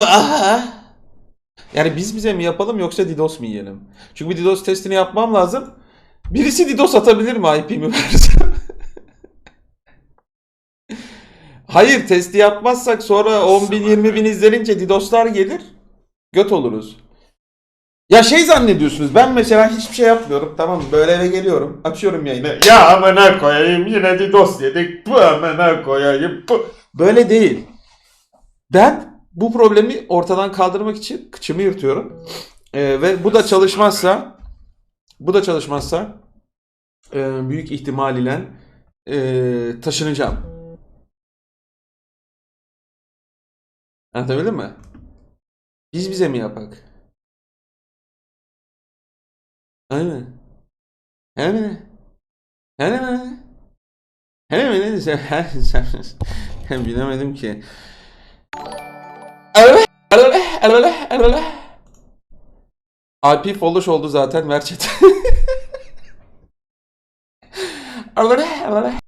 Ah! Yani biz bize mi yapalım yoksa DDoS mu yiyelim? Çünkü bir DDoS testini yapmam lazım. Birisi DDoS atabilir mi IP'mi versem? Hayır testi yapmazsak sonra 10 bin 20 bin izlenince DDoS'lar gelir. Göt oluruz. Ya şey zannediyorsunuz ben mesela hiçbir şey yapmıyorum tamam? Böyle eve geliyorum açıyorum yayını. Ya amına koyayım yine DDoS yedik. Bu amına koyayım. Bu. Böyle değil. Ben bu problemi ortadan kaldırmak için kıçımı yırtıyorum. Ee, ve bu da çalışmazsa bu da çalışmazsa e, büyük ihtimal ile e, taşınacağım. Anlatabildim mi? Biz bize mi yapak? Aynen. Hemen. Hemen. Hemen. Hemen. Bilemedim ki. IP follow oldu zaten ver chat.